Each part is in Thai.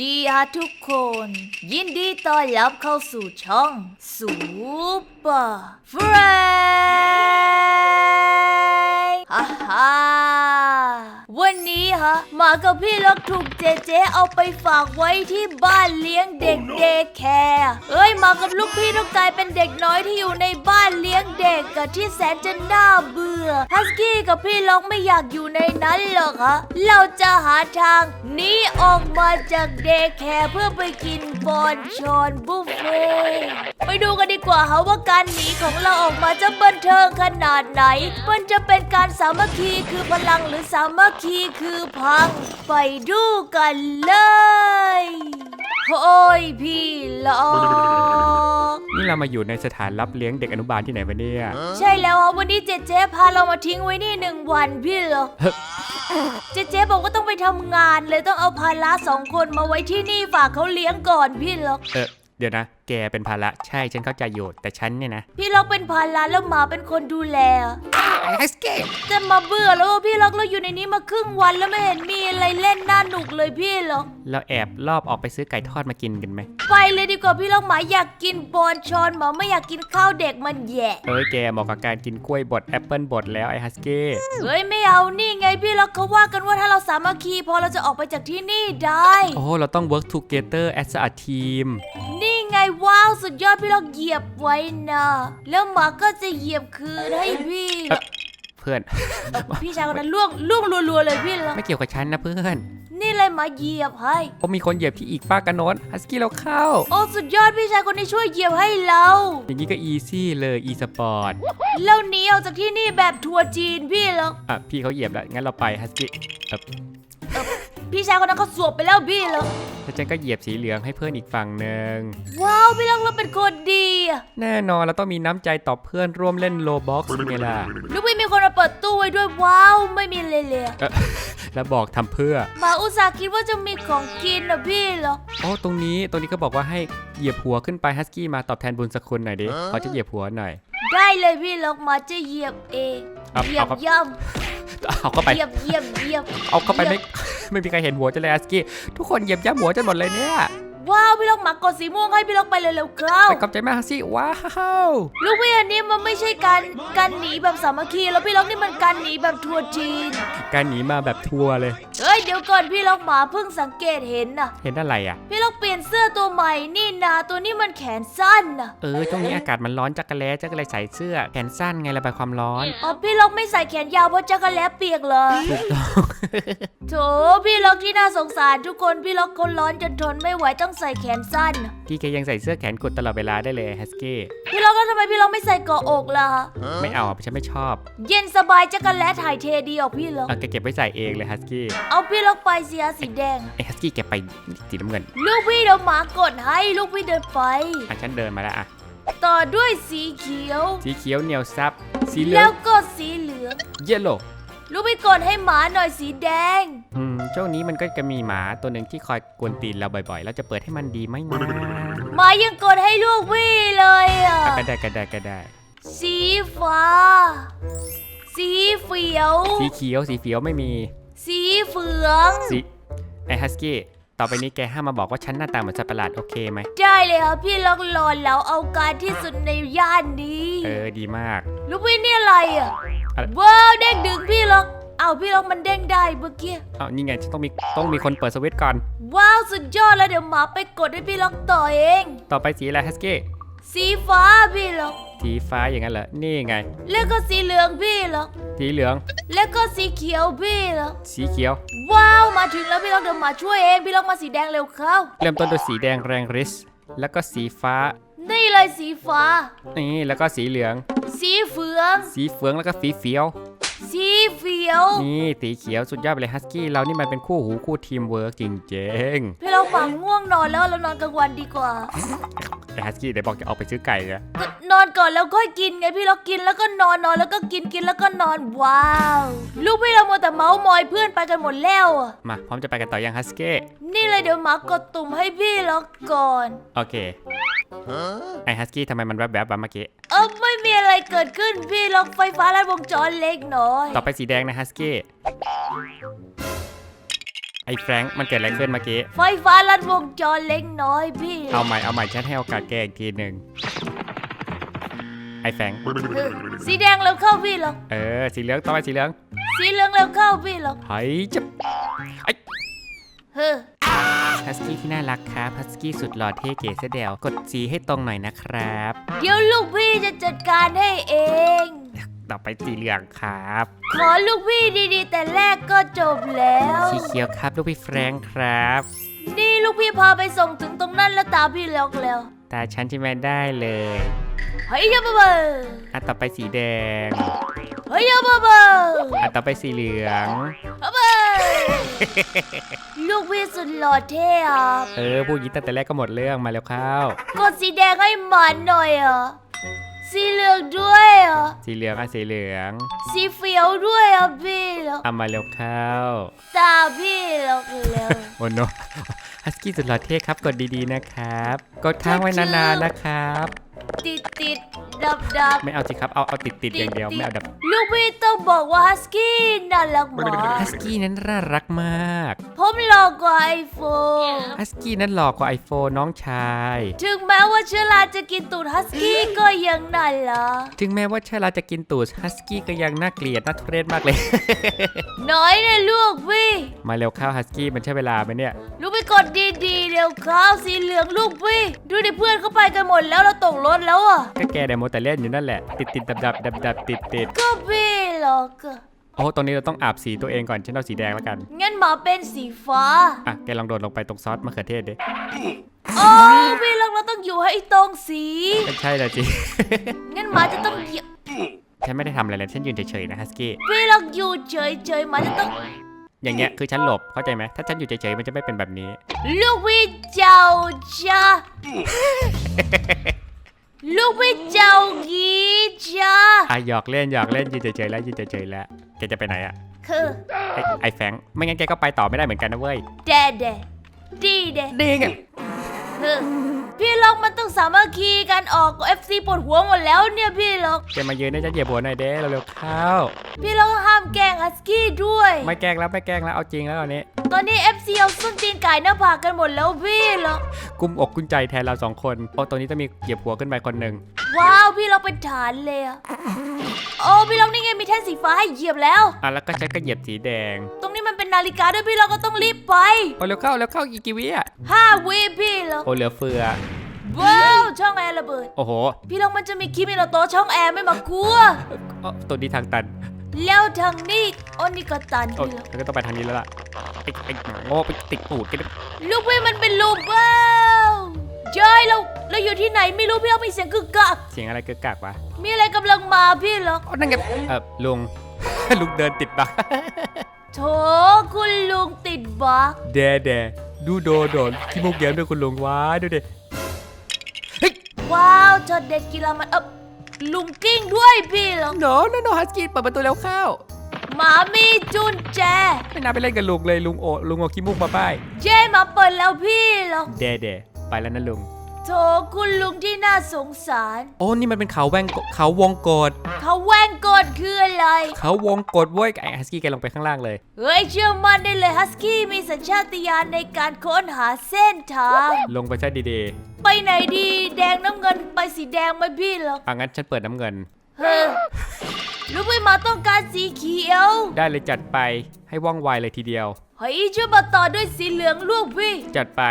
ดีอะทุกคน ยินดีต้อนรับเข้าสู่ช่องซูเปอร์เฟรนฮ่าฮ่า นนี้ฮะหมากับพี่ล็อกถูกเจเจเอาไปฝากไว้ที่บ้านเลี้ยงเด็กเดแคร์เอ้ยหมากับลูกพี่ต้องกลายเป็นเด็กน้อยที่อยู่ในบ้านเลี้ยงเด็กกับที่แสนจะน่าเบื่อฮัสกี้กับพี่ล็อกไม่อยากอยู่ในนั้นหรอกฮะเราจะหาทางหนีออกมาจากเดแคร์เพื่อไปกินบอนชอนบุฟเฟ่ไปดูกันดีกว่าฮะว่าการหนีของเราออกมาจะบันเทิงขนาดไหน มันจะเป็นการสามัคคีคือพลังหรือสามัคคีคือพังไปดูกันเลยโอ้ยพี่ล็อกนี่เรามาอยู่ในสถานรับเลี้ยงเด็กอนุบาลที่ไหนวะเนี่ยใช่แล้วครับวันนี้เจเจพาเรามาทิ้งไว้นี่หนึ่งวันพี่เหรอเฮ้ยเจเจบอกว่าต้องไปทำงานเลยต้องเอาภาระสองคนมาไว้ที่นี่ฝากเขาเลี้ยงก่อนพี่เหรอเออเดี๋ยวนะ แกเป็นภาระใช่ฉันเข้าใจอยู่แต่ฉันเนี่ยนะ พี่ล็อกเป็นภาระแล้วหมาเป็นคนดูแลฮัสกี้จะมาเบื่อแล้วว่าพี่ล็อกเราอยู่ในนี้มาครึ่งวันแล้วไม่เห็นมีอะไรเล่นน่าหนุกเลยพี่ล็อก เราแอบรอบออกไปซื้อไก่ทอดมากินกันไหม ไปเลยดีกว่าพี่ล็อกหมาอยากกินบอนชอนหมาไม่อยากกินข้าวเด็กมันแย่เอ้ยแกเหมาะกับการกินกล้วยบดแอปเปิลบดแล้วไอ้ฮัสกี้เฮ้ยไม่เอานี่ไงพี่ล็อกเขาว่ากันว่าถ้าเราสามัคคีพอเราจะออกไปจากที่นี่ได้ โอ้เราต้อง work together as a team นี่ไง ว้าวสุดยอดพี่ล็อกเหยียบไว้นะแล้วหมาก็จะเหยียบคืนให้พี่เอ่อ เพื่อน เอ่อพี่ชายคนนั้นล่วงล่วงรัวๆเลยพี่ล็อกไม่เกี่ยวกับฉันนะเพื่อนนี่เลยหมาเหยียบให้โอ้มีคนเหยียบที่อีกป้ากกันโน้นฮัสกี้เราเข้า โอ้สุดยอดพี่ชายคนนี้ช่วยเหยียบให้เรา อย่างนี้ก็ easy เลย e sport แล้วหนีออกจากที่นี่แบบทัวร์จีนพี่ล็อกอะพี่เขาเหยียบแล้วงั้นเราไปฮัสกี้เออ พี่ชายคนนั้นเขาสวบไปแล้วพี่ล็อกแล้วฉันก็เหยียบสีเหลืองให้เพื่อนอีกฝั่งหนึ่ง ว้าวพี่ล็อกเราเป็นคนดีอะแน่นอนเราต้องมีน้ำใจต่อเพื่อนร่วมเล่นโลบ็อกซ์ไงล่ะลูกพี่มีคนมาเปิดตู้ไว้ด้วยว้าวไม่มีเลยเลยอะเอ่อแล้วบอกทำเพื่อ หมาอุตส่าห์คิดว่าจะมีของกินนะพี่ล็อกโอ้ตรงนี้ตรงนี้ก็บอกว่าให้เหยียบหัวขึ้นไปฮัสกี้มาตอบแทนบุญสกุลหน่อยดิเขาจะเหยียบหัวหน่อย ได้เลยพี่ล็อกหมาจะเหยียบเองเอาเหยียบเอาครับ ย่ เอาเข้าำไปเหยียบเหยียบเหยียบเอาเข้าไปไม่ไม่มีใครเห็นหัวจะเลยฮัสกี้ทุกคนเหยียบย่ำหัวจนหมดเลยเนี่ย ว้าวพี่ล็อกหมากดสีม่วงให้พี่ล็อกไปเลยเร็วๆเข้าไปขอบใจมากฮัสกี้ว้าวลูกพี่อันนี้มันไม่ใช่การการหนีแบบสามัคคีแล้วพี่ล็อกนี่มันการหนีแบบทัวร์จีน การหนีมาแบบทัวร์เลยเฮ้ย เดี๋ยวก่อนพี่ล็อกหมาเพิ่งสังเกตเห็นน่ะเห็นอะไรอะ พี่ล็อกเปลี่ยนเสื้อตัวใหม่นี่นาตัวนี้มันแขนสั้นน่ะเออช่วงนี้อากาศมันร้อนจักรแล้จักรเลยใส่เสื้อแขนสั้นไงระบายความร้อน อ๋อพี่ล็อกไม่ใส่แขนยาวเพราะจักรแล้เปียกเลยถูกต้องโถพี่ล็อกที่น่าสงสารทุกคนพี่ล็อกคนร้อนจนทนไม่ไหวต้องใส่แขนสั้นน่ะพี่แกยังใส่เสื้อแขนกุดตลอดเวลาได้เลยฮัสกี้พี่ล็อกแล้ว ทำไมพี่ล็อกไม่ใส่เกาะอกล่ะ ไม่เอาอะฉันไม่ชอบ เย็นสบายจักรแล้ถ่ายเทดีออกพี่ล็อกเอาแกเก็บไว้ใส่เองเลยฮัสกี้ เอาพี่ล็อกไปเสียสีแดง ไอ้ฮัสกี้แกไปสีน้ำเงินลูกพี่เดี๋ยวหมากดให้ลูกพี่เดินไป อะฉันเดินมาแล้วอะ ต่อด้วยสีเขียว สีเขียวเหนียวซับ สีเหลือแล้งวก็สีเหลือง เยลโล่ ลูกพี่กดให้หมาหน่อยสีแดง อืมช่วงนี้มันก็จะมีหมาตัวหนึ่งที่คอยกวนตีนเราบ่อยๆ เราจะเปิดให้มันดีไหมนะหมายังกดให้ลูกพี่เลยอะอะ ก็ได้ก็ได้ก็ได้ สีฟ้า สีเขียว สีเขียวสีเขียวไม่มี สีเฟือง สีไอ้ฮัสกี้ต่อไปนี้แกห้ามมาบอกว่าฉันหน้าตาเหมือนสัตว์ประหลาดโอเคไหมได้เลยครับพี่ล็อกหลอนแล้วเอาการที่สุดในย่านนี้ เออดีมากลูกพี่นี่อะไรอะ อะไรว้าวเด้งดึงพี่ล็อก เอาพี่ล็อกมันเด้งได้เมื่อกี้เอานี่ไงฉันต้องมีต้องมีคนเปิดสวิตช์ก่อน ว้าวสุดยอดแล้วเดี๋ยวหมาไปกดให้พี่ล็อกต่อเอง ต่อไปสีอะไรฮัสกี้สีฟ้าพี่ล็อก สีฟ้าอย่างนั้นเหรอ นี่ไง แล้วก็สีเหลืองพี่ล็อก สีเหลือง แล้วก็สีเขียวพี่ล็อก สีเขียว ว้าวมาถึงแล้วพี่ล็อกเดี๋ยวหมาช่วยเองพี่ล็อกมาสีแดงเร็วเข้า เริ่มต้นด้วยสีแดงแรงริส แล้วก็สีฟ้า นี่เลยสีฟ้า นี่แล้วก็สีเหลือง สีเฟือง สีเฟืองแล้วก็สีเฟียว สีเขียว นี่สีเขียวสุดยอดไปเลยฮัสกี้เรานี่มันเป็นคู่หูคู่ทีมเวิร์กจริงพี่ล็อกหมาง่วงนอนแล้วเรานอนกลางวันดีกว่าๆแต่ฮัสกี้เดี๋ยวบอกจะออกไปซื้อไก่นะก็นอนก่อนแล้วค่อยกินไงพี่ล็อกกินแล้วก็นอนนอนแล้วก็กินกินแล้วก็นอนว้าว ลูกพี่เราโมวแต่เมาส์มอยเพื่อนไปกันหมดแล้วอะมาพร้อมจะไปกันต่อยังฮัสกี้นี่เลยเดี๋ยวหมากดตุ่มให้พี่ล็อกก่อน โอเค ไอฮัสกี้ทำไมมันแวบๆแบบเมื่อกี้ เออไม่มีอะไรเกิดขึ้นพี่ล็อกไฟฟ้าลัดวงจรเล็กน้อย ต่อไปสีแดงนะฮัสกี้ ไอไอ้แฟรงค์มันเกิดอะไรขึ้นเมื่อกี้ ไฟฟ้าลัดวงจรเล็กน้อยพี่ เอาใหม่เอาใหม่ฉันให้โอกาสแกอีกทีหนึ่งไอ้แฟรงค์สีแดงแล้วเข้าพี่หรอกเออ สีเหลืองต่อไปสีเหลือง สีเหลืองแล้วเข้าพี่หรอกเฮ้ยจะเฮ้อ ฮัสกี้ที่น่ารักครับฮัสกี้สุดหล่อเท่เก๋เสยเดวกดสีให้ตรงหน่อยนะครับ เดี๋ยวลูกพี่จะจัดการให้เอง ต่อไปสีเหลืองครับ ขอลูกพี่ดีๆ แต่แรกก็จบแล้ว สีเขียวครับลูกพี่แฟรงค์ครับ นี่ลูกพี่พาไปส่งถึงตรงนั้นแล้วตามพี่ล็อกแล้ว ตาฉันใช่ไหมได้เลยเฮ้ยอยาบ้าบ้าอะต่อไปสีแดงเฮ้ยอยาบ้าบ้าอะต่อไปสีเหลืองบ้าบ้า ลูกพี่สุดหล่อเท่อะเออพูดอยางนี้ตั้งแต่แรกก็หมดเรื่องมาแล้วเข้ากดสีแดงให้หมันหน่อยอะสีเหลืองด้วยอะสีเหลืองอะสีเหลือง สีเขียวด้วยอะพี่ล็อกเอามาแล้วเข้าตาพี่ล็อกแล้วโอ้โนฮัสกี้สุดหล่อเท่ครับกดดีๆนะครับ กดค้างไว้นานๆนะครับ ติดติดดับดับไม่เอาสิครับ เอาเอาติดๆอย่างเดียว ไม่เอาดับลูกพี่ต้องบอกว่าฮัสกี้น่ารักมากฮัสกี้นั้นน่ารักมาก ผมหล่อกว่าไอโฟนฮัสกี้นั้นหล่อกว่าไอโฟนน้องชาย ถึงแม้ว่าเชื้อราจะกินตูดฮัสกี้ก็ยังน่ารักถึงแม้ว่าชายลาจะกินตูดฮัสกี้ก็ยังน่าเกลียดน่าทุเรศมากเลย น้อยเนี่ยลูกพี่มาเร็วเข้าฮัสกี้มันใช่เวลาไหมเนี่ยลูกพี่กดดีๆเร็วเข้าวสีเหลืองลูกพี่ดูดิเพื่อนเขาไปกันหมดแล้วเราตกรถแล้วอะก็แกเดโมแต่เล่นอยู่นั่นแหละ ติดติดดับดับดับดับติดติดก็พี่หรอกอะโอ้ตรงนี้เราต้องอาบสีตัวเองก่อนฉันเอาสีแดงแล้วกัน งั้นหมาเป็นสีฟ้า อะแกลองโดดลงไปตรงซอสมะเขือเทศดิโอ้พี่หรอกเราต้องอยู่ให้ตรงสีก็ใช่แหละจีงั้นหมาจะต้องเหยียบฉันไม่ได้ทำอะไรเลยฉันยืนเฉยๆนะฮัสกี้ พี่หรอกอยู่เฉยๆหมาจะต้องอย่างเงี้ยคือฉันหลบเข้าใจไหมถ้าฉันอยู่เฉยๆมันจะไม่เป็นแบบนี้ ลูกพี่เจ้าจ้า ลูกพี่เจ้ากีจ้าอะหยอกเล่นหยอกเล่นยืนเฉยๆแล้วยืนเฉยๆแล้วแกจะไปไหนอะคือไอ้ไอ้แฟรงค์ไม่งั้นแกก็ไปต่อไม่ได้เหมือนกันนะเว้ยแดดแดดดีแดดดีไงคือพี่ล็อกมันต้องสามัคคีกันออกเอฟซีปวดหัวหมดแล้วเนี่ยพี่ล็อกแกมายืนให้ฉันเหยียบหัวหน่อยเด้เร็วๆเข้าพี่ล็อกห้ามแกล้งฮัสกี้ด้วยไม่แกล้งแล้วไม่แกล้งแล้วเอาจริงแล้วอันนี้ ตอนนี้ FC เอาส้นตีนไก่หน้าผากกันหมดแล้วพี่ล็อกกุ้มอกกุ้มใจแทนเราสองคนโอ้ตัวนี้ต้องมีเหยียบหัวขึ้นไปคนหนึ่งว้าวพี่ล็อกเป็นฐานเลยอะโอ้พี่ล็อกนี่ไงมีแท่นสีฟ้าให้เหยียบแล้ว อะแล้วก็ฉันก็เหยียบสีแดง ตรงนี้มันเป็นนาฬิกาด้วยพี่ล็อกก็ต้องรีบไปโอ้เร็วเข้าเร็วเข้าอีกกี่วิอะห้าวิพี่ล็อกโอ้เหลือเฟือว้าวช่องแอร์ระเบิด โอ้โห พี่ล็อกมันจะมีคิมิโนโตะช่องแอร์ไม่มากลัวเอ้าตัวนี้ทางตัน แล้วทางนี้โอ้นี่ก็ตันโอ้พี่ล็อกแล้วก็ต้องไปทางนี้แล้วล่ะไอ้ไอ้หมาโง่ไปติดปูดกันลูกพี่มันเป็นลูกว้าวเจ้ยเราเราอยู่ที่ไหนไม่รู้พี่ล็อกมีเสียงกึกกักเสียงอะไรเกิดกากวะมีอะไรกำลังมาพี่ล็อกอ๋อนั่นไงเออลุง ลุงเดินติดบัก โถคุณลุงติดบักแดแดดูโดโดนขี้มุกเยิ้มด้วยคุณลุงว้าดูดิว้าวจอดเด็ดกีฬามันเออ ลุงกิ้งด้วยพี่ล็อกโนโนโนฮัสกี้เปิดประตูแล้วเข้าหมามีจุนแจ ไม่น่าไปเล่นกับลุงเลยลุงโอลุงเอาขี้มุกมาป้าย เจ้มาเปิดแล้วพี่ล็อกแดแดไปแล้วนะลุง โถคุณลุงที่น่าสงสาร โอ้นี่มันเป็นเขาแวงกเขาวงกดเขาแว่งกดคืออะไร เขาวงกดเว้ยไอ้ฮัสกี้แกลงไปข้างล่างเลย เฮ้ยเชื่อมั่นได้เลยฮัสกี้มีสัญชาตญาณในการค้นหาเส้นทาง ลงไปซะดีไปไหนดี แดงน้ำเงินไปสีแดงไหมพี่ล็อกๆอะงั้นฉันเปิดน้ำเงิน เฮ้ยลูกพี่หมาต้องการสีเขียวได้เลยจัดไปให้ว่องไวเลยทีเดียว เฮ้ยช่วยมาต่อด้วยสีเหลืองลูกพี่ จัดไป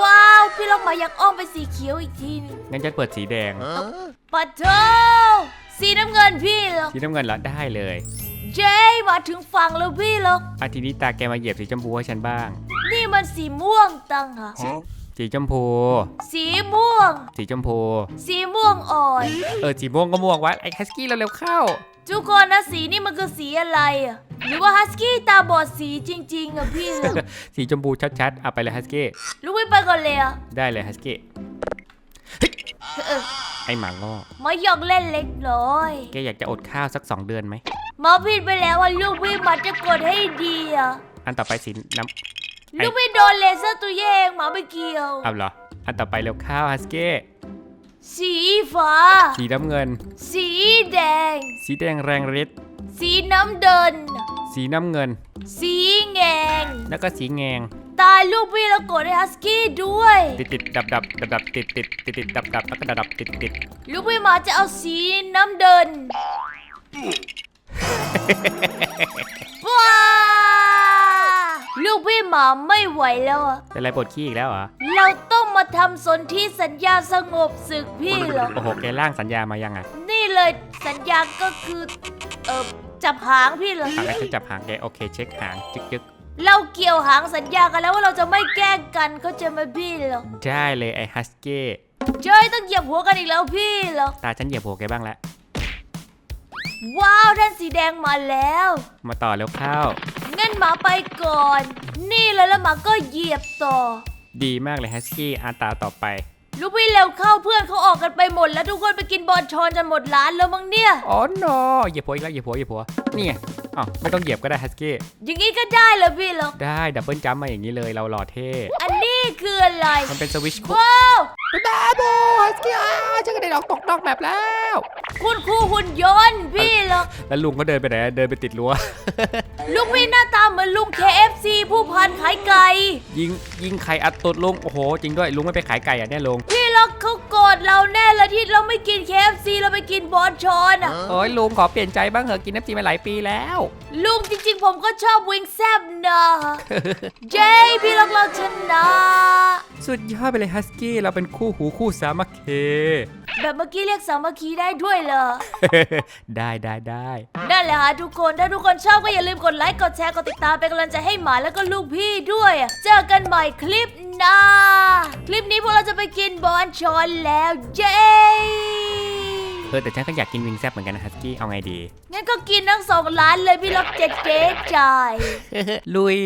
ว้าว พี่ลองมาอยากอ้อมไปสีเขียวอีกทีหนึงงั้นฉันเปิดสีแดง ปัดโถสีน้ำเงินพี่หรอกสีน้ำเงินแล้วได้เลย เจ๊มาถึงฝั่งแล้วพี่หรอกอาทีนี้ตาแกมาเหยียบสีชมพูให้ฉันบ้าง นี่มันสีม่วงตังหากสีชมพู สีม่วง สีชมพู สีม่วงอ่อน เออสีม่วงก็ม่วงวะไอ้ฮัสกี้เร็วๆเข้า ทุกคนนะสีนี่มันคือสีอะไรอะหรือว่าฮัสกี้ตาบอดสีจริงๆอะพี่หรอกสีชมพูชัดๆเอาไปเลยฮัสกี้ลูกพี่ไปก่อนเลยอะได้เลยฮัสกี้เออไอหมาโง่มาหยอกเล่นเล็กน้อย แกอยากจะอดข้าวสักสองเดือนไหมมาผิดไปแล้วว่าลูกพี่มาจะกดให้ดีอะอันต่อไปสีน้ำไอ้ลูกพี่โดนเลเซอร์ตัวเยงหมาไม่เกี่ยว เอาเหรอ อันต่อไปเร็วข้าวฮัสกี้ สีฟ้า สีน้ำเงิน สีแดง สีแดงแรงฤทธิ์สีน้ำเดิน สีน้ำเงิน สีแงง แล้วก็สีแงง ตายลูกพี่แล้วกดให้ฮัสกี้ด้วย ติดติดดับดับดับดับติดติดติดติดดับดับแล้วก็ดับดับติดติดลูกพี่หมาจะเอาสีน้ำเดิน ว้า ลูกพี่หมาไม่ไหวแล้วอะเป็นไรปวดขี้อีกแล้วเหรอ เราต้องมาทำสนธิสัญญาสงบศึกพี่เหรอ โอ้โห แกร่างสัญญามายังอะนี่เลยสัญญาก็คือ เออจับหางพี่เหรอ อะแล้วฉันจับหางแก โอเค เช็คหาง จึกจึกเราเกี่ยวหางสัญญากันแล้วว่าเราจะไม่แกล้งกันเขาใจะมาพี่เหรอได้เลยไอ้ฮัสกี้เจ้ยต้องเหยียบหัวกันอีกแล้วพี่เหรอ ตาฉันเหยียบหัวแกบ้างแล้ว ว้าวท่านสีแดงมาแล้ว มาต่อแล้วเข้างั้ นหมาไปก่อน นี่เลยแล้วหมาก็เหยียบต่อ ดีมากเลยฮัสกี้อาตาต่อไป ลูกพี่เร็วเข้าเพื่อนเขาออกกันไปหมด แล้วทุกคนไปกินบอลชอนจนหมดร้านแล้วมั้งเนี่ย อ๋อ no เหยียบหัวอีกแล้วเหยียบหัวเหยียบหัวนี่ไงอ๋อไม่ต้องเหยียบก็ได้ฮัสกี้อย่างนี้ก็ได้เหรอพี่เหรอได้ดับเบิลจัมป์มาอย่างนี้เลยเราหล่อเท่อันนี้คืออะไร มันเป็นสวิชคุกว้าวดาโบฮัสกี้อ่าฉันก็ได้ออกตกนอกแบบแล้ว คุณครูหุ่นยนต์พี่เหรอแล้วลุงก็เดินไปไหนเดินไปติดรั้ว ลูกพี่หน้าตา เหมือนลุง KFC ผู้พันขายไก่ ยิงยิงไข่อัดตุดลุงโอ้โห จริงด้วยลุงไม่ไปขายไก่อะเนี่ยลุงพี่ล็อกเขาโกรธเราแน่เลยที่เราไม่กิน KFC เราไปกินบอลชอนอะโอ้ยลุงขอเปลี่ยนใจบ้างเหอะกินน้ำจีมาหลายปีแล้ว ลุงจริงๆ ผมก็ชอบวิงแซบนะเย้พี่ล็อกเราชนะ สุดยอดไปเลยฮัสกี้เราเป็นคู่หูคู่สามัคคี แบบเมื่อกี้เรียกสามัคคีได้ด้วยเหรอ ได้ได้ได้นั่นแหละฮะทุกคน ถ้าทุกคนชอบก็อย่าลืมกดไลค์ กดแชร์ กดติดตามเป็นกำลังใจให้หมาแล้วก็ลูกพี่ด้วย เจอกันใหม่คลิปหน้า คลิปนี้พวกเราจะไปกินบอลชอนแล้ว เย้เออแต่ฉันก็อยากกินวิงแซบเหมือนกันนะฮัสกี้เอาไงดี งั้นก็กินทั้งสองร้านเลยพี่ล็อกเจ๊เจ๊จ่าย ลุย